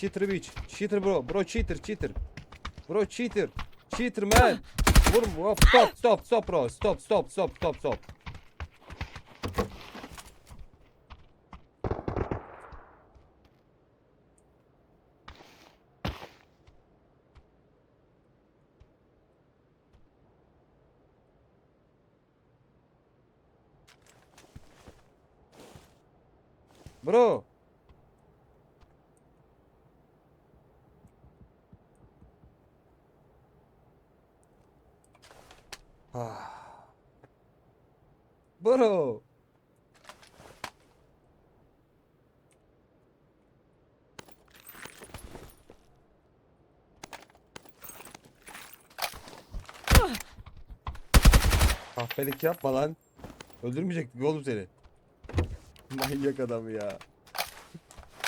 Bitch. Cheater bro. Bro cheater cheater. Bro cheater. Cheater man. Vur hop stop stop stop bro. Stop stop stop stop stop. Bro. Ah. Bro. Kahpelik yapma lan. Öldürmeyecektik oğlum seni. Manyak adam ya.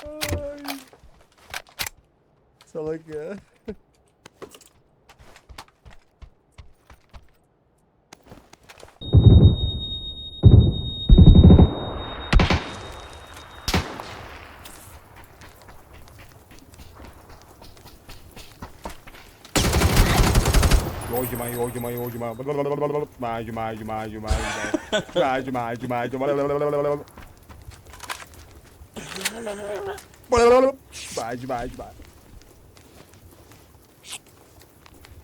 Ay. Salak ya. Yuma yo yuma yo yuma. Ma yuma yuma yuma. Ma yuma yuma yuma. Ma yuma yuma.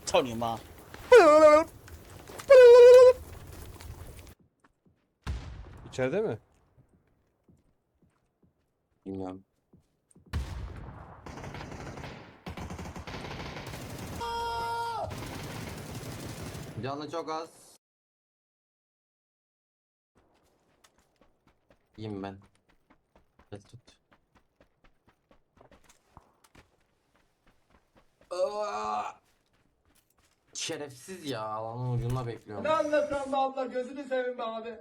操你妈！İçeride mi? Bilmiyorum. Canı çok az. Yiyeyim ben. Evet tut. Aa! Şerefsiz ya alanın ucunda bekliyorum. Ne anlatıyorsun be abla gözünü seveyim be abi.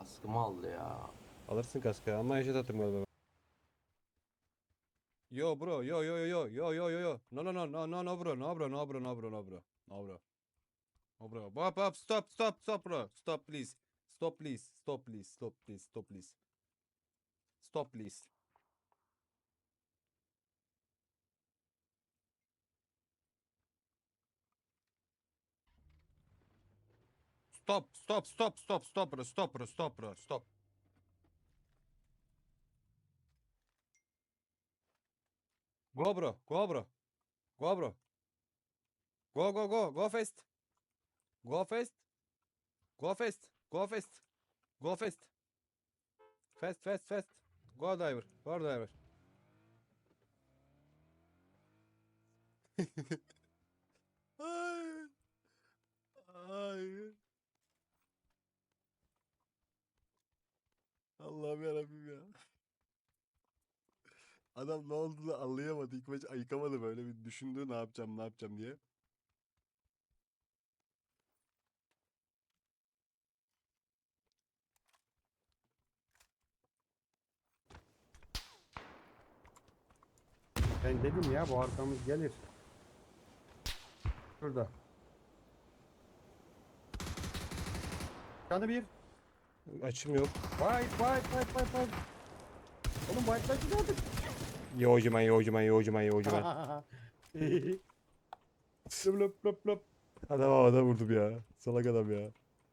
Askımı aldı ya. Alırsın kaskı ama eşit attım galiba. Yo bro. Yo yo yo yo. Yo yo yo yo. No no no no no no bro. No bro no bro no bro no bro. No bro. No bro. Hop hop stop stop stop bro. Stop please. Stop please. Stop please. Stop please. Stop please. Stop please. Stop, stop, stop, stop, stop, bro, stop, bro, stop, bro, stop. Go, bro, go, bro, go, bro. Go, go, go, go fast. Go fast. Go fast, go fast. Go fast. Fast, fast, fast. Go diver, go diver. Ay. Ay. Allah'ım yarabbim ya. Adam ne olduğunu anlayamadı. İlk başta ayıkamadı böyle bir düşündü ne yapacağım ne yapacağım diye. Ben dedim ya bu arkamız gelir. Şurada. Canı bir. Açım yok. White white white white white. Oğlum white'laşı gördük. Yoğucuman yoğucuman yoğucuman yoğucuman. Löp löp löp löp. adam havada vurdum ya. Salak adam ya.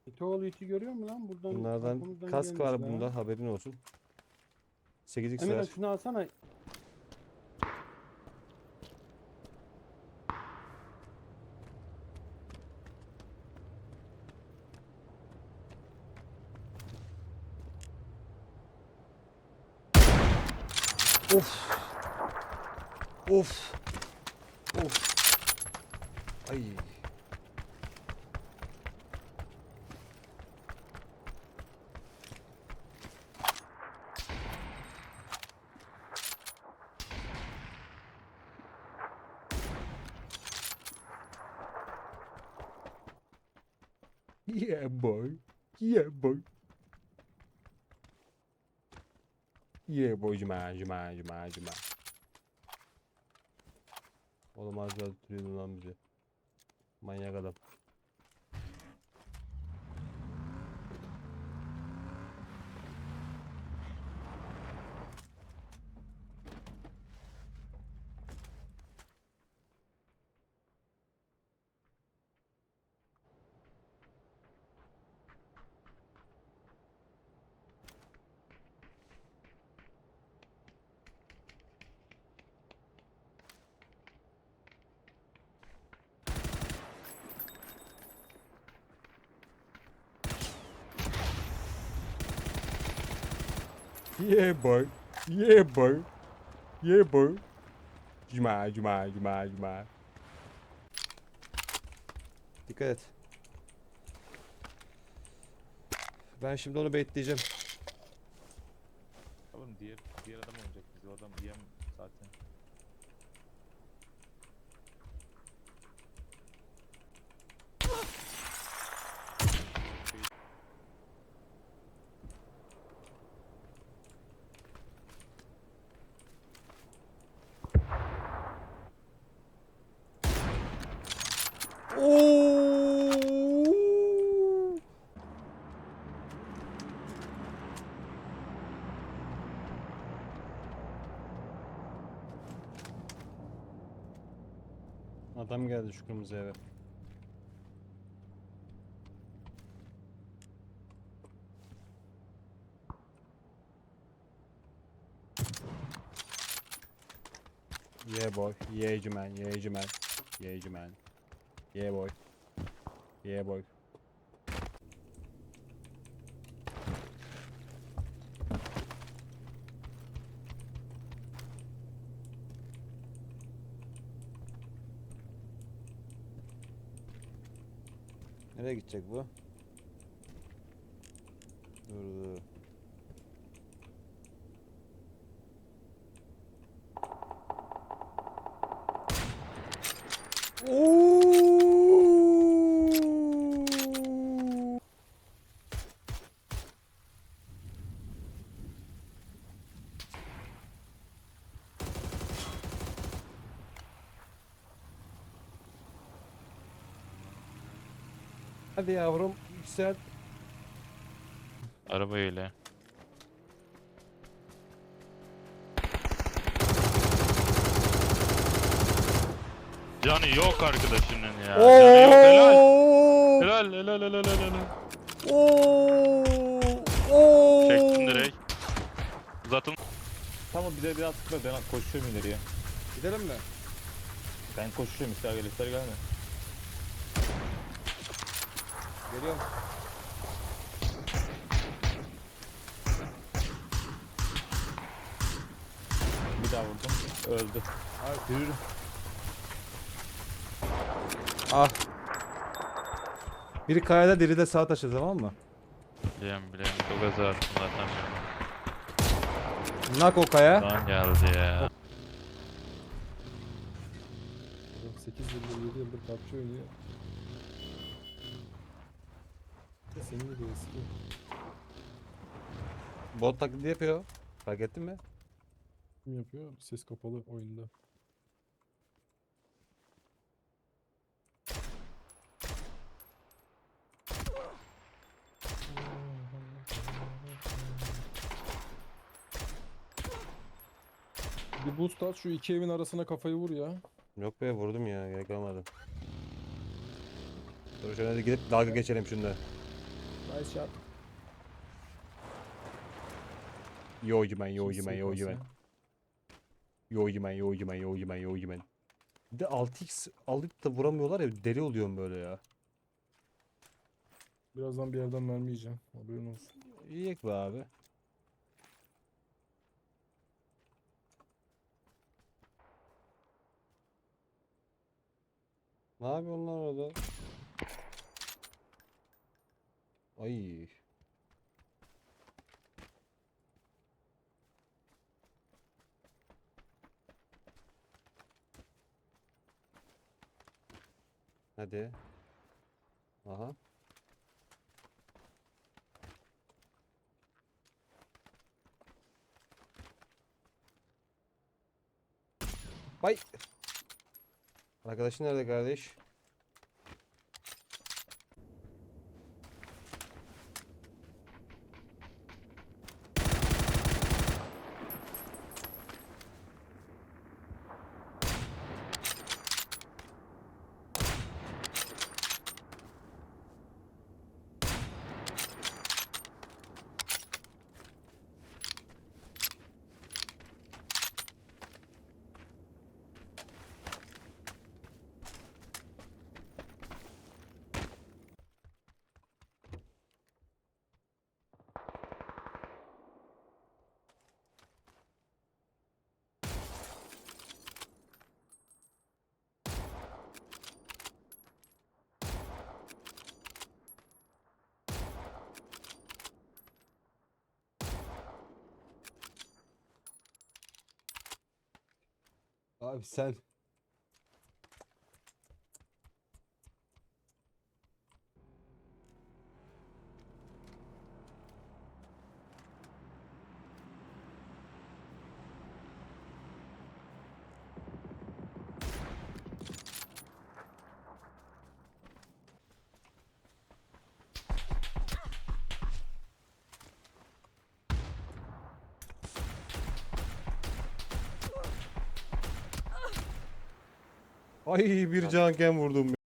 İtoğlu içi görüyor musun lan buradan? Bunlardan arkamızdan kask var gelmiş bunda lan. haberin olsun. 8x Emre var. şunu alsana. Of. Of. Of. Ay. Yeah boy. Yeah boy. Yeah boy cuma cuma cuma cuma. Oğlum az daha tutuyordu lan bizi. Manyak adam. Yeah boy. Yeah boy. Yeah boy. Cuma, cuma, cuma, cuma. Dikkat et. Ben şimdi onu bekleyeceğim. Oğlum diğer diğer adam olacak bizi. O adam yem zaten. Oo! Adam geldi şu kırmızı eve. Yeah boy, yeah man, yeah man, yeah man. Yeah boy. Yeah boy. Nereye gidecek bu? Durdu. Oo! Hadi yavrum yüksel. Araba öyle. Canı yok arkadaşının ya. Canı yok helal. Oo! Helal helal helal helal. helal. Oo! Oo! Çektim direkt. Uzatın. Tamam bize biraz sıkma ben koşuyorum ileriye. Gidelim mi? Ben koşuyorum ister gel ister gelme. Geliyorum. Bir daha vurdum. Öldü. Ay yürü. Ah. Biri kayada diri de sağ taşı tamam mı? Biliyorum biliyorum. Çok gazı attım zaten. Nak o kaya. Lan geldi ya. 8 yıldır 7 yıldır PUBG oynuyor. Senin gibi eski. Bot taklidi yapıyor. Fark ettin mi? Kim yapıyor? Ses kapalı oyunda. Bir boost at şu iki evin arasına kafayı vur ya. Yok be vurdum ya gerek kalmadı. Dur şöyle gidip dalga geçelim şunda. Nice shot. Yoğucu Kimse ben, yoğucu ben. yaparsın. Yoğucu ben, yoğucu ben, yoğucu ben, yoğucu ben. Bir de 6x alıp da vuramıyorlar ya deli oluyorum böyle ya. Birazdan bir yerden mermi yiyeceğim. Haberin olsun. İyi be abi. Ne yapıyorsun lan orada? Ay. Hadi. Aha. Bay. Arkadaşın nerede kardeş? Abi sen Ay bir canken vurdum.